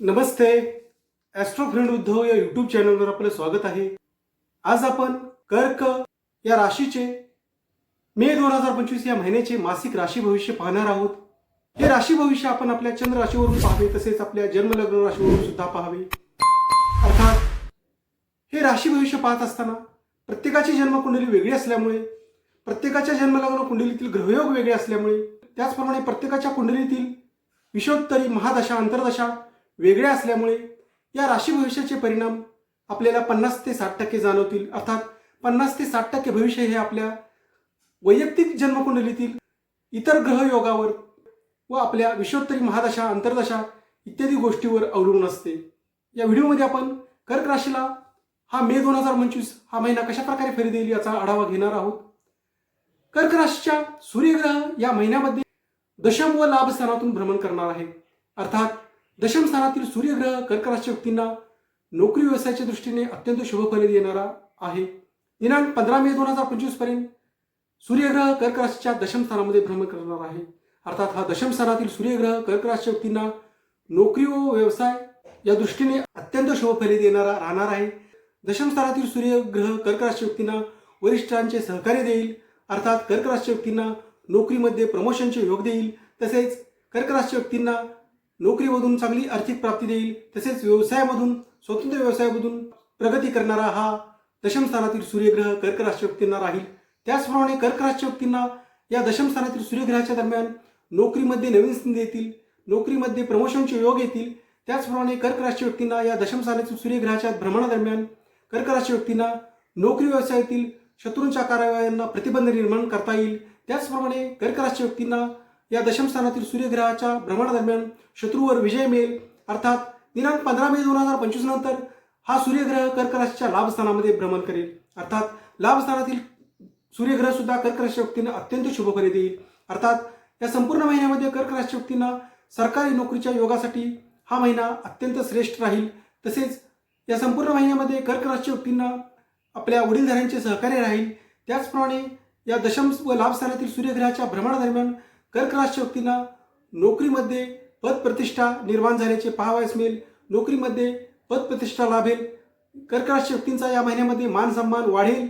नमस्ते Austro friend Uddhav या YouTube चॅनलवर आपलं स्वागत आहे. आज आपण कर्क या राशीचे मे दोन हजार पंचवीस या महिन्याचे मासिक राशी भविष्य पाहणार आहोत. हे राशी भविष्य आपण आपल्या चंद्र राशीवरून पाहावे तसेच आपल्या जन्मलग्न राशीवरून सुद्धा पाहावे. अर्थात हे राशी भविष्य पाहत असताना प्रत्येकाची जन्मकुंडली वेगळी असल्यामुळे प्रत्येकाच्या जन्मलग्न कुंडलीतील ग्रहयोग वेगळे असल्यामुळे त्याचप्रमाणे प्रत्येकाच्या कुंडलीतील विषोत्तरी महादशा अंतर्दशा वेगळ्या असल्यामुळे या राशी भविष्याचे परिणाम आपल्याला पन्नास ते साठ टक्के जाणवतील. अर्थात पन्नास ते साठ टक्के भविष्य हे आपल्या वैयक्तिक जन्मकुंडलीतील इतर ग्रहयोगावर व आपल्या विश्वोत्तरी महादशा अंतर्दशा इत्यादी गोष्टीवर अवलंबून असते. या व्हिडिओमध्ये आपण कर्क राशीला हा मे दोन हजार पंचवीस हा महिना कशा प्रकारे फेरी देईल याचा आढावा घेणार आहोत. कर्क राशीच्या सूर्यग्रह या महिन्यामध्ये दशम व लाभस्थानातून भ्रमण करणार आहे. अर्थात दशम स्थानातील सूर्यग्रह कर्कराशी व्यक्तींना नोकरी व्यवसायाच्या दृष्टीने अत्यंत शुभ फल देणारा आहे. दिनांक पंधरा मे दोन हजार पंचवीसपर्यंत सूर्यग्रह कर्कराशीच्या दशम स्थानामध्ये भ्रमण करणार आहे. अर्थात हा दशम स्थानातील सूर्यग्रह कर्कराशी व्यक्तींना नोकरी व व्यवसाय या दृष्टीने अत्यंत शुभ फल देणारा राहणार आहे. दशम स्थानातील सूर्यग्रह कर्कराशी व्यक्तींना वरिष्ठांचे सहकार्य देईल. अर्थात कर्कराशी व्यक्तींना नोकरीमध्ये प्रमोशनचे योग देईल. तसेच कर्कराशी व्यक्तींना नोकरीमधून चांगली आर्थिक प्राप्ती देईल तसेच व्यवसायामधून स्वतंत्र व्यवसायामधून प्रगती करणारा हा दशमस्थानातील सूर्यग्रह कर्क राशी व्यक्तींना राहील. त्याचप्रमाणे कर्क राशी व्यक्तींना या दशमस्थानातील सूर्यग्रहाच्या दरम्यान नोकरीमध्ये नवीन संधी येतील नोकरीमध्ये प्रमोशनचे योग येतील. त्याचप्रमाणे कर्क राशी व्यक्तींना या दशमस्थानातील सूर्यग्रहाच्या भ्रमणादरम्यान कर्क राशी व्यक्तींना नोकरी व्यवसायातील शत्रूंच्या कारवायांना प्रतिबंध निर्माण करता येईल. त्याचप्रमाणे कर्क राशी व्यक्तींना या दशमस्थानातील सूर्यग्रहाच्या भ्रमणादरम्यान शत्रूवर विजय मिळेल. अर्थात दिनांक पंधरा मे दोन हजार पंचवीस नंतर हा सूर्यग्रह कर्कराशीच्या लाभस्थानामध्ये लाभ स्थानामध्ये भ्रमण करेल. अर्थात लाभ स्थानातील सूर्यग्रह सुद्धा कर्क राशी व्यक्तींना अत्यंत शुभ देईल अर्थात या संपूर्ण महिन्यामध्ये कर्क राशी व्यक्तींना सरकारी नोकरीच्या योगासाठी हा महिना अत्यंत श्रेष्ठ राहील. तसेच या संपूर्ण महिन्यामध्ये कर्क राशी व्यक्तींना आपल्या वडीलधाऱ्यांचे सहकार्य राहील. त्याचप्रमाणे या दशम व लाभ स्थानातील सूर्यग्रहाच्या भ्रमणादरम्यान कर्क व्यक्तींना नोकरीमध्ये पदप्रतिष्ठा निर्माण झाल्याचे पाहावयास मिळेल. नोकरीमध्ये पदप्रतिष्ठा लाभेल. कर्क व्यक्तींचा या महिन्यामध्ये मान सन्मान वाढेल.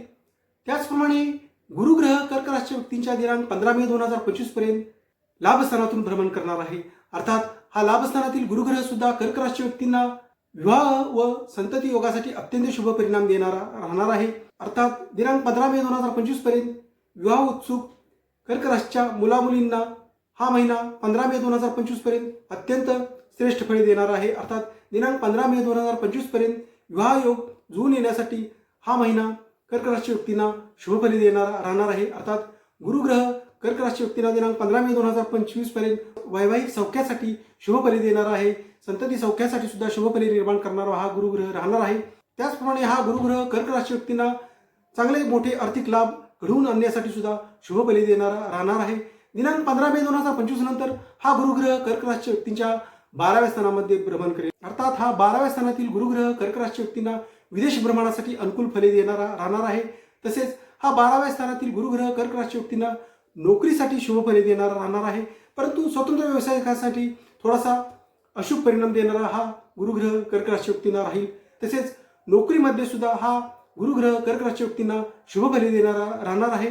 त्याचप्रमाणे गुरुग्रह कर्क व्यक्तींच्या दिनांक पंधरा मे दोन हजार पंचवीसपर्यंत लाभस्थानातून भ्रमण करणार आहे. अर्थात हा लाभस्थानातील गुरुग्रह सुद्धा कर्क व्यक्तींना विवाह व संतती योगासाठी अत्यंत शुभ परिणाम देणारा राहणार आहे. अर्थात दिनांक पंधरा मे दोन हजार पंचवीसपर्यंत विवाह उत्सुक कर्कराशच्या मुलामुलींना हा महिना पंधरा मे दोन हजार पंचवीसपर्यंत अत्यंत श्रेष्ठ फळे देणार आहे. अर्थात दिनांक पंधरा मे दोन हजार पंचवीसपर्यंत विवाहयोग जुळून येण्यासाठी हा महिना कर्क व्यक्तींना शुभफली देणार राहणार आहे. अर्थात गुरुग्रह कर्क व्यक्तींना दिनांक पंधरा मे दोन हजार पंचवीसपर्यंत वैवाहिक सौख्यासाठी शुभफली देणार आहे. संतती सौख्यासाठी सुद्धा शुभफली निर्माण करणारा हा गुरुग्रह राहणार आहे. त्याचप्रमाणे हा गुरुग्रह कर्क व्यक्तींना चांगले मोठे आर्थिक लाभ घडवून आणण्यासाठी सुद्धा शुभफली देणारा राहणार आहे. दिनांक पंधरा मे दोन हजार पंचवीस नंतर हा गुरुग्रह कर्क व्यक्तींच्या बाराव्या स्थानामध्ये भ्रमण करेल. अर्थात हा बाराव्या स्थानातील गुरुग्रह कर्कराशी व्यक्तींना विदेश भ्रमणासाठी अनुकूल फले देणारा राहणार आहे. तसेच हा बाराव्या स्थानातील गुरुग्रह कर्कराशी व्यक्तींना नोकरीसाठी शुभफले देणारा राहणार आहे. परंतु स्वतंत्र व्यवसायिकासाठी थोडासा अशुभ परिणाम देणारा हा गुरुग्रह कर्क व्यक्तींना राहील. तसेच नोकरीमध्ये सुद्धा हा गुरुग्रह कर्क राशी व्यक्तींना शुभ फले देणारा राहणार आहे.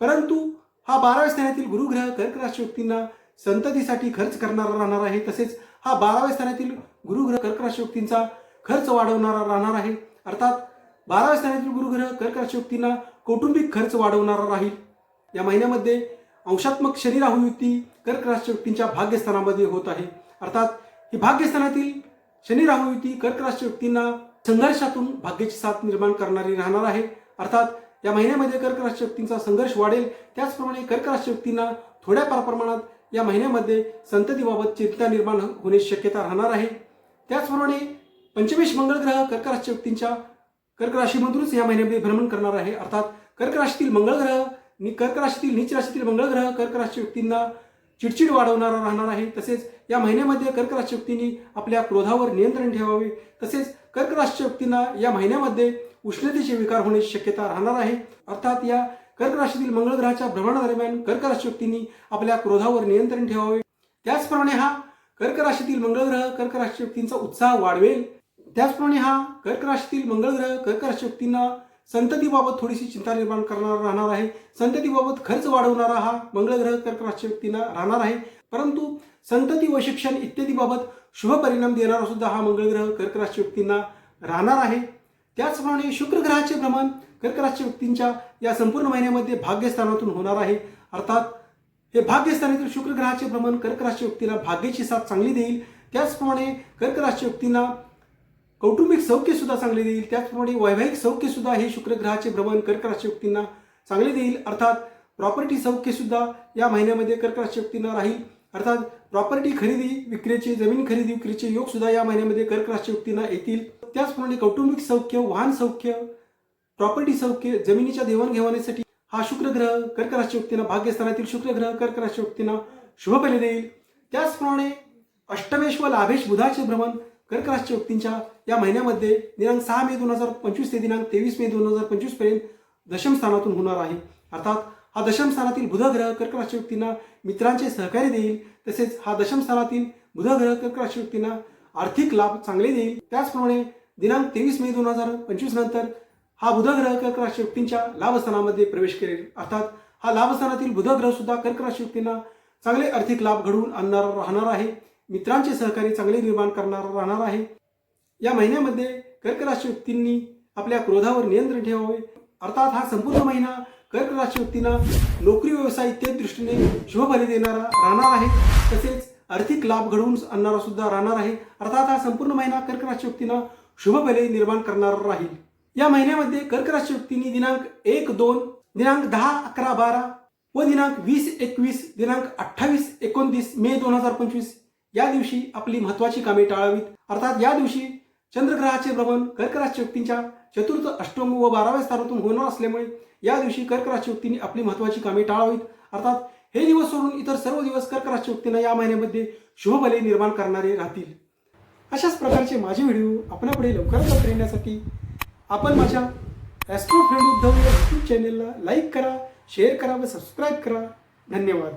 परंतु हा बाराव्या स्थानातील गुरुग्रह कर्क राशी व्यक्तींना संततीसाठी खर्च करणारा राहणार आहे. तसेच हा बाराव्या स्थानातील गुरुग्रह कर्क राशी व्यक्तींचा खर्च वाढवणारा राहणार आहे. अर्थात बाराव्या स्थानातील गुरुग्रह कर्क राशी व्यक्तींना कौटुंबिक खर्च वाढवणारा राहील. या महिन्यामध्ये अंशात्मक शनी राहू युती कर्क राशी व्यक्तींच्या भाग्यस्थानामध्ये होत आहे. अर्थात ही भाग्यस्थानातील शनी राहू युती कर्क राशी व्यक्तींना संघर्षातून भाग्याची साथ निर्माण करणारी राहणार आहे. अर्थात या महिन्यामध्ये कर्क राशी व्यक्तींचा संघर्ष वाढेल. त्याचप्रमाणे कर्क राशी व्यक्तींना थोड्याफार प्रमाणात या महिन्यामध्ये संततीबाबत चिंता निर्माण होण्याची शक्यता राहणार आहे. त्याचप्रमाणे पंचमेश मंगळ ग्रह कर्क राशी व्यक्तींच्या कर्क राशीमधूनच या महिन्यामध्ये भ्रमण करणार आहे. अर्थात कर्क राशीतील मंगळ ग्रह नि कर्क राशीतील नीच राशीतील मंगळ ग्रह कर्क राशी व्यक्तींना चिडचिड वाढवणारा राहणार आहे. तसेच या महिन्यामध्ये कर्क राशी आपल्या क्रोधावर नियंत्रण ठेवावे. तसेच कर्क राशीच्या या महिन्यामध्ये उष्णतेचे विकार होण्याची शक्यता राहणार आहे. अर्थात या कर्क राशीतील मंगळ ग्रहाच्या भ्रमणादरम्यान कर्क राशी आपल्या क्रोधावर नियंत्रण ठेवावे. त्याचप्रमाणे हा कर्क राशीतील मंगळ ग्रह कर्क राशी उत्साह वाढवेल. त्याचप्रमाणे हा कर्क राशीतील मंगळ ग्रह कर्क राशी संततीबाबत थोडीशी चिंता निर्माण करणारा राहणार आहे. संततीबाबत खर्च वाढवणारा हा मंगळग्रह कर्क राशी व्यक्तींना राहणार आहे. परंतु संतती व शिक्षण इत्यादीबाबत शुभ परिणाम देणारा सुद्धा हा मंगळग्रह कर्क व्यक्तींना राहणार आहे. त्याचप्रमाणे शुक्रग्रहाचे भ्रमण कर्क राशी व्यक्तींच्या या संपूर्ण महिन्यामध्ये भाग्यस्थानातून होणार आहे. अर्थात हे भाग्यस्थानातील शुक्रग्रहाचे भ्रमण कर्क व्यक्तीला भाग्याची साथ चांगली देईल. त्याचप्रमाणे कर्क राशी व्यक्तींना कौटुंबिक सौख्य सुद्धा चांगले देईल. त्याचप्रमाणे वैवाहिक सौख्य सुद्धा हे शुक्र ग्रहाचे भ्रमण कर्क व्यक्तींना चांगले देईल. अर्थात प्रॉपर्टी सौख्य सुद्धा या महिन्यामध्ये कर्क व्यक्तींना राहील. अर्थात प्रॉपर्टी खरेदी विक्रीचे जमीन खरेदी विक्रीचे योग सुद्धा या महिन्यामध्ये कर्क व्यक्तींना येतील. त्याचप्रमाणे कौटुंबिक सौख्य वाहन सौख्य प्रॉपर्टी सौख्य जमिनीच्या देवाणघेवाणीसाठी हा शुक्र ग्रह कर्क राशी व्यक्तींना भाग्यस्थानातील शुक्र ग्रह कर्क राशी व्यक्तींना शुभ देईल. त्याचप्रमाणे अष्टमेश व लाभेश बुधाचे भ्रमण कर्क राशी व्यक्तींच्या या महिन्यामध्ये दिनांक सहा मे दोन हजार पंचवीस ते दिनांक तेवीस मे दोन हजार पंचवीसपर्यंत दशम स्थानातून होणार आहे. अर्थात हा दशम स्थानातील बुधग्रह कर्क राशी व्यक्तींना मित्रांचे सहकार्य देईल. तसेच हा दशम स्थानातील बुधग्रह कर्क राशी व्यक्तींना आर्थिक लाभ चांगले देईल. त्याचप्रमाणे दिनांक तेवीस मे दोन हजार पंचवीस नंतर हा बुधग्रह कर्क राशी व्यक्तींच्या लाभस्थानामध्ये प्रवेश करेल. अर्थात हा लाभस्थानातील बुधग्रह सुद्धा कर्क राशी व्यक्तींना चांगले आर्थिक लाभ घडवून आणणार राहणार आहे. मित्रांचे सहकार्य चांगले निर्माण करणार राहणार आहे. या महिन्यामध्ये कर्क राशी व्यक्तींनी आपल्या क्रोधावर नियंत्रण ठेवावे. अर्थात हा संपूर्ण महिना कर्क राशी व्यक्तींना नोकरी व्यवसाय इत्यादी दृष्टीने शुभफले देणारा राहणार आहे. तसेच आर्थिक लाभ घडवून आणणारा सुद्धा राहणार आहे. अर्थात हा संपूर्ण महिना कर्क राशी व्यक्तींना शुभफले निर्माण करणारा राहील. या महिन्यामध्ये कर्क राशी व्यक्तींनी दिनांक एक दोन दिनांक दहा अकरा बारा व दिनांक वीस एकवीस दिनांक अठ्ठावीस एकोणतीस मे दोन हजार पंचवीस या दिवशी आपली महत्वाची कामे टाळावीत. अर्थात या दिवशी चंद्रग्रहाचे भ्रमण कर्कराशी व्यक्तींच्या चतुर्थ अष्टम व बाराव्या स्थानातून होणार असल्यामुळे या दिवशी कर्कराशी व्यक्तींनी आपली महत्वाची कामे टाळावीत. अर्थात हे दिवस सोडून इतर सर्व दिवस कर्कराश व्यक्तींना या महिन्यामध्ये शुभबले निर्माण करणारे राहतील. अशाच प्रकारचे माझे व्हिडिओ आपल्यापुढे लवकरच लवकर येण्यासाठी आपण माझ्या ॲस्ट्रो फ्रेंड उद्धव या यूट्यूब चॅनेलला लाईक करा शेअर करा व सबस्क्राईब करा. धन्यवाद.